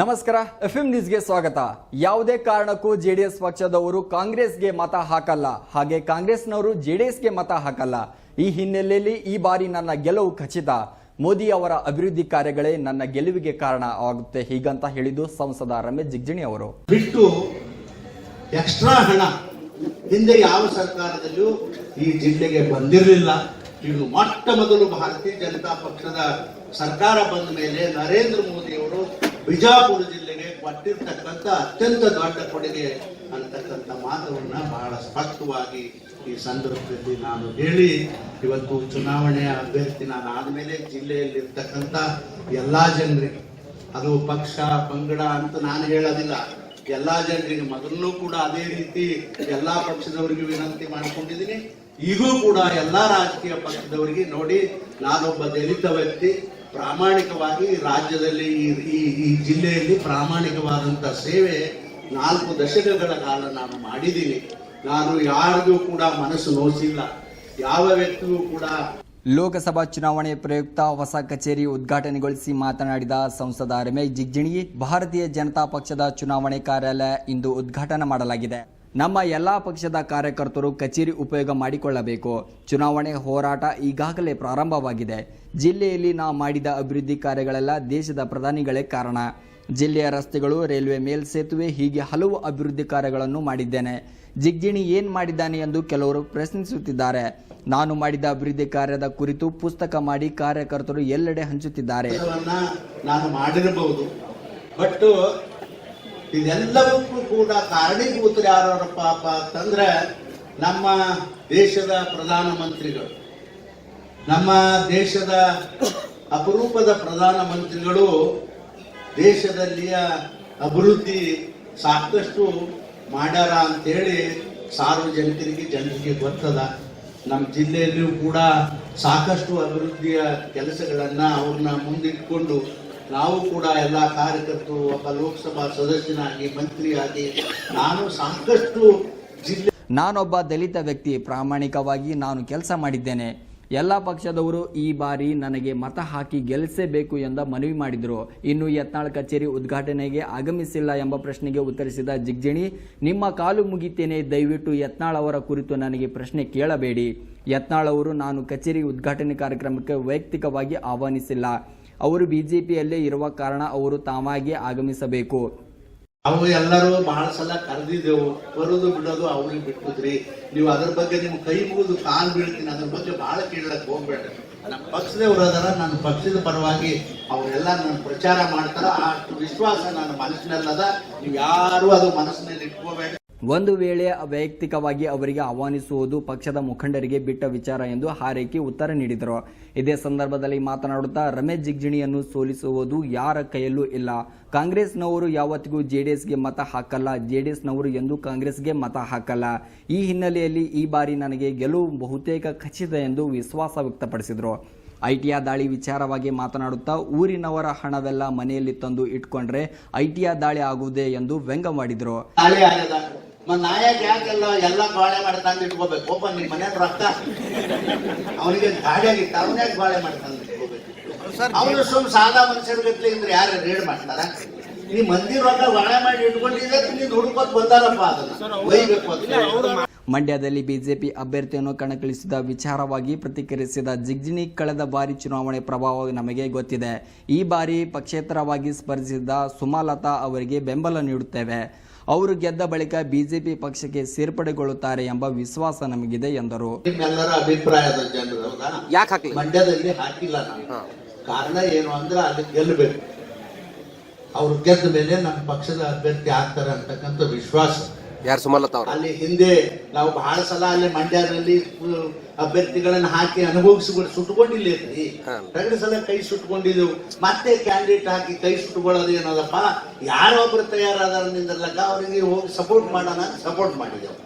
ನಮಸ್ಕಾರ F M ನ್ಯೂಸ್ಗೆ ಸ್ವಾಗತ. ಯಾವುದೇ ಕಾರಣಕ್ಕೂ ಜೆಡಿಎಸ್ ಪಕ್ಷದವರು ಕಾಂಗ್ರೆಸ್ಗೆ ಮತ ಹಾಕಲ್ಲ. ಹಾಗೆ ಕಾಂಗ್ರೆಸ್ನವರು ಜೆಡಿಎಸ್ಗೆ ಮತ ಹಾಕಲ್ಲ. ಈ ಹಿನ್ನೆಲೆಯಲ್ಲಿ ಈ ಬಾರಿ ನನ್ನ ಗೆಲುವು ಖಚಿತ. ಮೋದಿ ಅವರ ಅಭಿವೃದ್ಧಿ ಕಾರ್ಯಗಳೇ ನನ್ನ ಗೆಲುವಿಗೆ ಕಾರಣ ಆಗುತ್ತೆ ಹೀಗಂತ ಹೇಳಿದ್ದು ಸಂಸದ ರಮೇಶ್ ಜಿಗ್ಜಿಣಿ ಅವರು. ಬಿಟ್ಟು ಎಕ್ಸ್ಟ್ರಾ ಹಣ ಹಿಂದೆ ಯಾವ ಸರ್ಕಾರದಲ್ಲೂ ಈ ಜಿಲ್ಲೆಗೆ ಬಂದಿರಲಿಲ್ಲ. ಇದು ಮೊಟ್ಟ ಮೊದಲು ಭಾರತೀಯ ಜನತಾ ಪಕ್ಷದ ಸರ್ಕಾರ ಬಂದ ಮೇಲೆ ನರೇಂದ್ರ ಮೋದಿ ಅವರು ಬಿಜಾಪುರ ಜಿಲ್ಲೆಗೆ ಕೊಟ್ಟಿರ್ತಕ್ಕಂಥ ಅತ್ಯಂತ ದೊಡ್ಡ ಕೊಡುಗೆ ಅಂತಕ್ಕಂಥ ಮಾತವನ್ನ ಬಹಳ ಸ್ಪಷ್ಟವಾಗಿ ಈ ಸಂದರ್ಭದಲ್ಲಿ ನಾನು ಹೇಳಿ, ಇವತ್ತು ಚುನಾವಣೆಯ ಅಭ್ಯರ್ಥಿ ನಾನು ಆದಮೇಲೆ ಜಿಲ್ಲೆಯಲ್ಲಿರ್ತಕ್ಕಂಥ ಎಲ್ಲಾ ಜನರಿಗೆ, ಅದು ಪಕ್ಷ, ಪಂಗಡ ಅಂತ ನಾನು ಹೇಳೋದಿಲ್ಲ, ಎಲ್ಲಾ ಜನರಿಗೆ ಮೊದಲು ಕೂಡ ಅದೇ ರೀತಿ ಎಲ್ಲಾ ಪಕ್ಷದವರಿಗೆ ವಿನಂತಿ ಮಾಡಿಕೊಂಡಿದ್ದೀನಿ. ಈಗೂ ಕೂಡ ಎಲ್ಲಾ ರಾಜಕೀಯ ಪಕ್ಷದವರಿಗೆ ನೋಡಿ, ನಾನೊಬ್ಬ ದಲಿತ ವ್ಯಕ್ತಿ ಪ್ರಾಮಾಣಿಕವಾಗಿ ರಾಜ್ಯದಲ್ಲಿ ಈ ಜಿಲ್ಲೆಯಲ್ಲಿ ಪ್ರಾಮಾಣಿಕವಾದಂತ ಸೇವೆ ನಾಲ್ಕು ದಶಕಗಳ ಕಾಲ ನಾನು ಮಾಡಿದ್ದೀನಿ. ನಾನು ಯಾರಿಗೂ ಕೂಡ ಮನಸ್ಸು ನೋಯಿಸಿಲ್ಲ ಯಾವ ವ್ಯಕ್ತಿಗೂ ಕೂಡ ಲೋಕಸಭಾ ಚುನಾವಣೆ ಪ್ರಯುಕ್ತ ಹೊಸ ಕಚೇರಿ ಉದ್ಘಾಟನೆಗೊಳಿಸಿ ಮಾತನಾಡಿದ ಸಂಸದ ರಮೇಶ್ ಜಿಗ್ಜಿಣಿ, ಭಾರತೀಯ ಜನತಾ ಪಕ್ಷದ ಚುನಾವಣೆ ಕಾರ್ಯಾಲಯ ಇಂದು ಉದ್ಘಾಟನೆ ಮಾಡಲಾಗಿದೆ. ನಮ್ಮ ಎಲ್ಲ ಪಕ್ಷದ ಕಾರ್ಯಕರ್ತರು ಕಚೇರಿ ಉಪಯೋಗ ಮಾಡಿಕೊಳ್ಳಬೇಕು. ಚುನಾವಣೆ ಹೋರಾಟ ಈಗಾಗಲೇ ಪ್ರಾರಂಭವಾಗಿದೆ. ಜಿಲ್ಲೆಯಲ್ಲಿ ನಾವು ಮಾಡಿದ ಅಭಿವೃದ್ಧಿ ಕಾರ್ಯಗಳೆಲ್ಲ ದೇಶದ ಪ್ರಧಾನಿಗಳೇ ಕಾರಣ. ಜಿಲ್ಲೆಯ ರಸ್ತೆಗಳು, ರೈಲ್ವೆ ಮೇಲ್ಸೇತುವೆ ಹೀಗೆ ಹಲವು ಅಭಿವೃದ್ಧಿ ಕಾರ್ಯಗಳನ್ನು ಮಾಡಿದ್ದೇನೆ. ಜಿಗ್ಜಿಣಿ ಏನು ಮಾಡಿದ್ದಾನೆ ಎಂದು ಕೆಲವರು ಪ್ರಶ್ನಿಸುತ್ತಿದ್ದಾರೆ. ನಾನು ಮಾಡಿದ ಅಭಿವೃದ್ಧಿ ಕಾರ್ಯದ ಕುರಿತು ಪುಸ್ತಕ ಮಾಡಿ ಕಾರ್ಯಕರ್ತರು ಎಲ್ಲೆಡೆ ಹಂಚುತ್ತಿದ್ದಾರೆ. ನಾನು ಮಾಡಿರಬಹುದು. ಇದೆಲ್ಲವಕ್ಕೂ ಕೂಡ ಕಾರಣೀಭೂತರು ಯಾರಪ್ಪ ಅಂತಂದ್ರೆ ನಮ್ಮ ದೇಶದ ಪ್ರಧಾನಮಂತ್ರಿಗಳು. ನಮ್ಮ ದೇಶದ ಅಪರೂಪದ ಪ್ರಧಾನಮಂತ್ರಿಗಳು ದೇಶದಲ್ಲಿಯ ಅಭಿವೃದ್ಧಿ ಸಾಕಷ್ಟು ಮಾಡ್ಯಾರ ಅಂತೇಳಿ ಸಾರ್ವಜನಿಕರಿಗೆ ಜನರಿಗೆ ಗೊತ್ತದ. ನಮ್ಮ ಜಿಲ್ಲೆಯಲ್ಲಿಯೂ ಕೂಡ ಸಾಕಷ್ಟು ಅಭಿವೃದ್ಧಿಯ ಕೆಲಸಗಳನ್ನು ಅವ್ರನ್ನ ಮುಂದಿಟ್ಕೊಂಡು ನಾವು ಕೂಡ ಎಲ್ಲ ಕಾರ್ಯಕರ್ತರು, ಒಬ್ಬ ಲೋಕಸಭಾ ಸದಸ್ಯನಾಗಿ, ಮಂತ್ರಿಯಾಗಿ, ನಾನು ಸಾಕಷ್ಟು ಜಿಲ್ಲೆ ನಾನೊಬ್ಬ ದಲಿತ ವ್ಯಕ್ತಿ, ಪ್ರಾಮಾಣಿಕವಾಗಿ ನಾನು ಕೆಲಸ ಮಾಡಿದ್ದೇನೆ. ಎಲ್ಲ ಪಕ್ಷದವರು ಈ ಬಾರಿ ನನಗೆ ಮತ ಹಾಕಿ ಗೆಲ್ಲಿಸಬೇಕು ಎಂದ ಮನವಿ ಮಾಡಿದರು. ಇನ್ನು ಯತ್ನಾಳ್ ಕಚೇರಿ ಉದ್ಘಾಟನೆಗೆ ಆಗಮಿಸಿಲ್ಲ ಎಂಬ ಪ್ರಶ್ನೆಗೆ ಉತ್ತರಿಸಿದ ಜಿಗ್ಜಿಣಿ, ನಿಮ್ಮ ಕಾಲು ಮುಗಿತೇನೆ, ದಯವಿಟ್ಟು ಯತ್ನಾಳ್ ಅವರ ಕುರಿತು ನನಗೆ ಪ್ರಶ್ನೆ ಕೇಳಬೇಡಿ. ಯತ್ನಾಳ್ ಅವರು ನಾನು ಕಚೇರಿ ಉದ್ಘಾಟನೆ ಕಾರ್ಯಕ್ರಮಕ್ಕೆ ವೈಯಕ್ತಿಕವಾಗಿ ಆಹ್ವಾನಿಸಿಲ್ಲ. ಅವರು ಬಿಜೆಪಿಯಲ್ಲೇ ಇರುವ ಕಾರಣ ಅವರು ತಾವಾಗಿ ಆಗಮಿಸಬೇಕು. ನಾವು ಎಲ್ಲರೂ ಬಹಳ ಸಲ ಕರೆದಿದ್ದೆವು, ಬರೋದು ಬಿಡೋದು ಅವ್ರಿಗೆ ಬಿಟ್ಟಿದ್ರಿ ನೀವು ಅದ್ರ ಬಗ್ಗೆ ನಿಮ್ ಕೈ ಮುಗಿದು ಕಾಲ್ ಬೀಳ್ತೀನಿ, ಅದ್ರ ಬಗ್ಗೆ ಬಹಳ ಕೇಳಕ್ ಹೋಗ್ಬೇಡ ನಮ್ಮ ಪಕ್ಷದವ್ರು ಅದರ ನನ್ನ ಪಕ್ಷದ ಪರವಾಗಿ ಅವರೆಲ್ಲ ನನ್ನ ಪ್ರಚಾರ ಮಾಡ್ತಾರ. ಆ ವಿಶ್ವಾಸ ನನ್ನ ಮನಸ್ಸಿನಲ್ಲದ. ನೀವು ಯಾರು ಅದು ಮನಸ್ಸಿನಲ್ಲಿ ಇಟ್ಕೋಬೇಡಿ ಒಂದು ವೇಳೆ ವೈಯಕ್ತಿಕವಾಗಿ ಅವರಿಗೆ ಆಹ್ವಾನಿಸುವುದು ಪಕ್ಷದ ಮುಖಂಡರಿಗೆ ಬಿಟ್ಟ ವಿಚಾರ ಎಂದು ಹಾರೈಕೆ ಉತ್ತರ ನೀಡಿದರು. ಇದೇ ಸಂದರ್ಭದಲ್ಲಿ ಮಾತನಾಡುತ್ತಾ ರಮೇಶ್ ಜಿಗ್ಜಿಣಿಯನ್ನು ಸೋಲಿಸುವುದು ಯಾರ ಕೈಯಲ್ಲೂ ಇಲ್ಲ. ಕಾಂಗ್ರೆಸ್ನವರು ಯಾವತ್ತಿಗೂ ಜೆಡಿಎಸ್ಗೆ ಮತ ಹಾಕಲ್ಲ, ಜೆಡಿಎಸ್ನವರು ಎಂದು ಕಾಂಗ್ರೆಸ್ಗೆ ಮತ ಹಾಕಲ್ಲ. ಈ ಹಿನ್ನೆಲೆಯಲ್ಲಿ ಈ ಬಾರಿ ನನಗೆ ಗೆಲುವು ಬಹುತೇಕ ಖಚಿತ ಎಂದು ವಿಶ್ವಾಸ ವ್ಯಕ್ತಪಡಿಸಿದರು. ಐಟಿಯ ದಾಳಿ ವಿಚಾರವಾಗಿ ಮಾತನಾಡುತ್ತಾ ಊರಿನವರ ಹಣವೆಲ್ಲ ಮನೆಯಲ್ಲಿ ತಂದು ಇಟ್ಕೊಂಡ್ರೆ ಐಟಿಯ ದಾಳಿ ಆಗುವುದೇ ಎಂದು ವ್ಯಂಗ್ಯವಾಡಿದರು ಮತ್ ನಾಯಕ್ ಯಾಕೆಲ್ಲ ಎಲ್ಲ ಬಾಳೆ ಮಾಡ್ತಾನೆ ಇಟ್ಕೋಬೇಕು? ಓಪನ್ ನಿಮ್ ಮನೆ ರೊಕ್ಕ ಅವನಿಗೆ ಗಾಡಿ ಆಗಿತ್ತು ಅವನ್ಯಾಕೆ ಬಾಳೆ ಮಾಡ್ತಾನೆ ಇಟ್ಕೋಬೇಕು? ಅವನು ಸುಮ್ ಸಾದಾ ಮನುಷ್ಯರ ಗಟ್ಲೆ ಅಂದ್ರೆ ಯಾರು ರೇಡ್ ಮಾಡ್ತಾರ? ಈ ಮಂದಿ ರೊಕ್ಕ ಬಾಳೆ ಮಾಡಿ ಇಟ್ಕೊಂಡಿದ್ರೆ ನೀನ್ ಹುಡುಕೋತ್ ಬಂದಾರಪ್ಪ ಅದನ್ನ. ಒಯ್ಬೇಕು ಅಂತ ಮಂಡ್ಯದಲ್ಲಿ ಬಿಜೆಪಿ ಅಭ್ಯರ್ಥಿಯನ್ನು ಕಣಕ್ಕಿಳಿಸಿದ ವಿಚಾರವಾಗಿ ಪ್ರತಿಕ್ರಿಯಿಸಿದ ಜಿಗ್ಜಿಣಿ ಕಳೆದ ಬಾರಿ ಚುನಾವಣೆ ಪ್ರಭಾವ ನಮಗೆ ಗೊತ್ತಿದೆ. ಈ ಬಾರಿ ಪಕ್ಷೇತರವಾಗಿ ಸ್ಪರ್ಧಿಸಿದ ಸುಮಲತಾ ಅವರಿಗೆ ಬೆಂಬಲ ನೀಡುತ್ತೇವೆ. ಅವರು ಗೆದ್ದ ಬಳಿಕ ಬಿಜೆಪಿ ಪಕ್ಷಕ್ಕೆ ಸೇರ್ಪಡೆಗೊಳ್ಳುತ್ತಾರೆ ಎಂಬ ವಿಶ್ವಾಸ ನಮಗಿದೆ ಎಂದರು. ಅಭಿಪ್ರಾಯದ ಜನರು ಯಾಕೆ ಮಂಡ್ಯದಲ್ಲಿ ಹಾಕಿಲ್ಲ ನಾವು ಕಾರಣ ಏನು ಅಂದ್ರೆ ಅಲ್ಲಿ ಗೆಲ್ಲಬೇಕು. ಅವ್ರು ಗೆದ್ದ ಮೇಲೆ ನಮ್ಮ ಪಕ್ಷದ ಅಭ್ಯರ್ಥಿ ಆಗ್ತಾರೆ ಅಂತಕ್ಕಂಥ ವಿಶ್ವಾಸ. ಯಾರು ಸುಮಲತಾ ಅವರು ಅಲ್ಲಿ ಹಿಂದೆ ನಾವು ಬಹಳ ಸಲ ಅಲ್ಲಿ ಮಂಡ್ಯದಲ್ಲಿ ಅಭ್ಯರ್ಥಿಗಳನ್ನ ಹಾಕಿ ಅನುಭವಿಸಿ ಸುಟ್ಟುಕೊಂಡಿಲ್ಲ. ಎರಡು ಸಲ ಕೈ ಸುಟ್ಕೊಂಡಿದ್ದೆವು ಮತ್ತೆ ಕ್ಯಾಂಡಿಡೇಟ್ ಹಾಕಿ ಕೈ ಸುಟ್ಕೊಳ್ಳೋದು ಏನದಪ್ಪ? ಯಾರೊಬ್ರು ತಯಾರಾದಾರ ನಿಂದ್ರಲಕ್ಕ ಅವರಿಗೆ ಹೋಗಿ ಸಪೋರ್ಟ್ ಮಾಡೋಣ ಸಪೋರ್ಟ್ ಮಾಡಿದೆವು.